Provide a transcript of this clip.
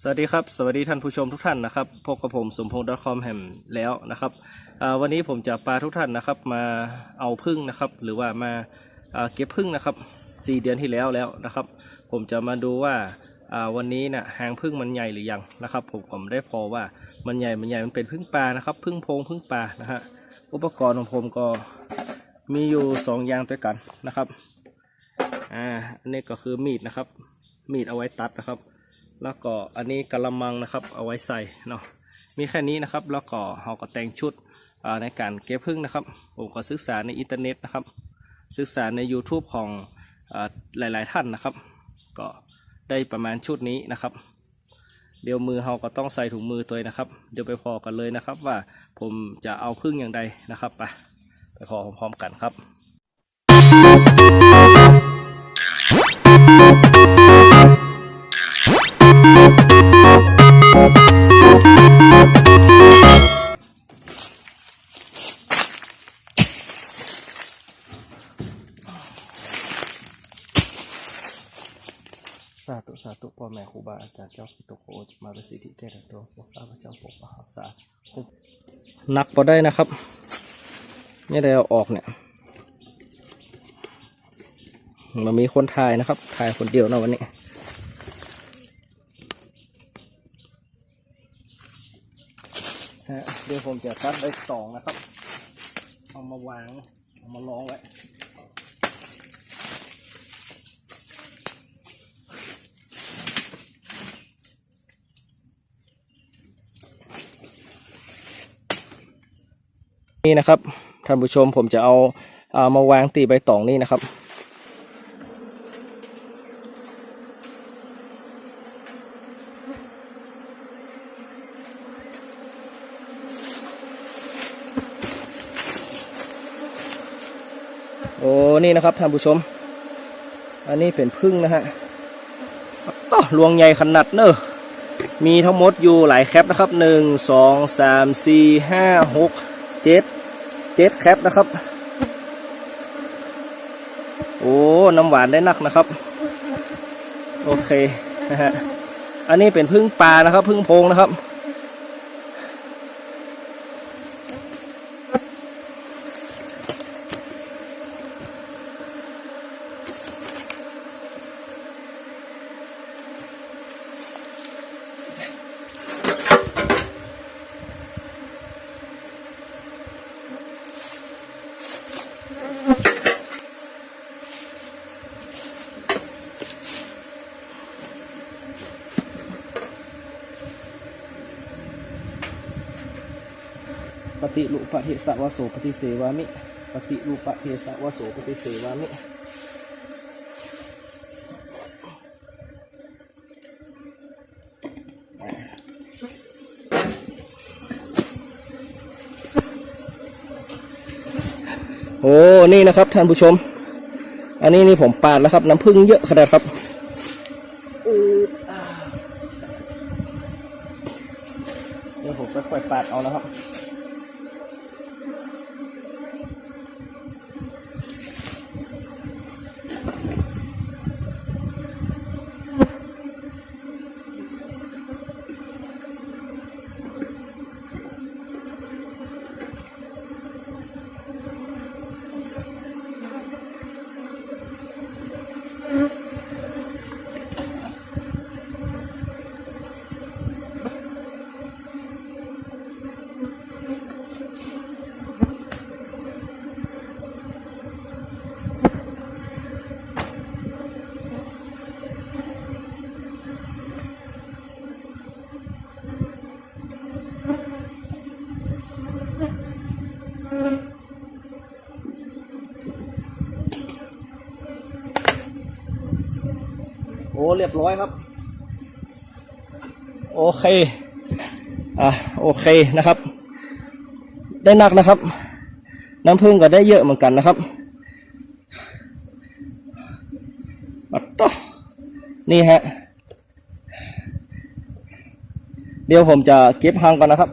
สวัสดีครับ สวัสดีท่านผู้ชมทุกท่านนะครับพบกับผมสมพงษ์ .com แฮมแล้วนะครับวันนี้ผมจะพาทุกท่านนะครับมาเอาพึ่งนะครับ หรือว่ามาเก็บพึ่งนะครับ 4 เดือนที่แล้วแล้วนะครับ ผมจะมาดูว่าวันนี้นะ่ะหางพึ่งมันใหญ่หรือยังนะครับ ผมก็ไม่ได้พอว่ามันใหญ่มันใหญ่มันเป็นพึ่งปลานะครับพึ่งโพงพึ่งปลานะฮะอุปกรณ์ของผมก็มีอยู่สองอย่างด้วยกันนะครับอ่าอันนี้ก็คือมีดนะครับ มีดเอาไว้ตัดนะครับ แล้วก็อันนี้กระมังนะครับเอาไว้ใส่เนาะมีแค่นี้นะครับ แล้วก็เราก็แต่งชุดในการเก็บพึ่งนะครับ ผมก็ศึกษาในอินเทอร์เน็ตนะครับ ศึกษาใน YouTube ของอาหลาย ๆ ท่านนะครับ ก็ได้ประมาณชุดนี้นะครับ เดี๋ยวมือเราก็ต้องใส่ถุงมือตัวนะครับ เดี๋ยวไปพอกันเลยนะครับ ว่าผมจะเอาพึ่งอย่างใดนะครับไปไปพอพร้อมๆกันครับ สาธุสาธุพ่อแม่ครูบาอาจารย์เจ้าพิโตโคจะมาประสิทธิแก่ตัวพวกข้าพเจ้าปกปักรักษาหนักพอได้นะครับ นี่ได้เอาออกเนี่ยมันมีคนถ่ายนะครับ ถ่ายคนเดียวนะวันนี้ฮะเดี๋ยวผมจะตัดได้สองนะครับ เอามาวาง เอามาลองไว้ นี่นะครับท่านผู้ชมผมจะเอาเอามาวางตีใบตองนี่นะครับ โอ้นี่นะครับท่านผู้ชม อันนี้เป็นพึ่งนะฮะอ้อลวงใหญ่ขนาดเนอะมีทั้งหมดอยู่หลายแคปนะครับหนึ่งสองสามสี่ห้าหก เจ็ดเจ็ดแคปนะครับ โอ้ น้ำหวานได้นักนะครับ โอเคนะฮะ อันนี้เป็นพึ่งปลานะครับ พึ่งโพงนะครับ ปฏิลุปะเทสะวะโสปฏิเสวามิ ปฏิลุปะเทสะวะโสปฏิเสวามิโอ้ นี่นะครับท่านผู้ชม อันนี้นี่ผมปาดแล้วครับ น้ำผึ้งเยอะขนาดครับอืดอ่าเดี๋ยวผมค่อยๆปาดเอานะครับ เรียบร้อยครับ โอเคอะโอเคนะครับ ได้นักนะครับ น้ำผึ้งก็ได้เยอะเหมือนกันนะครับอัดต่อนี่ฮะ เดี๋ยวผมจะเก็บหางก่อนนะครับ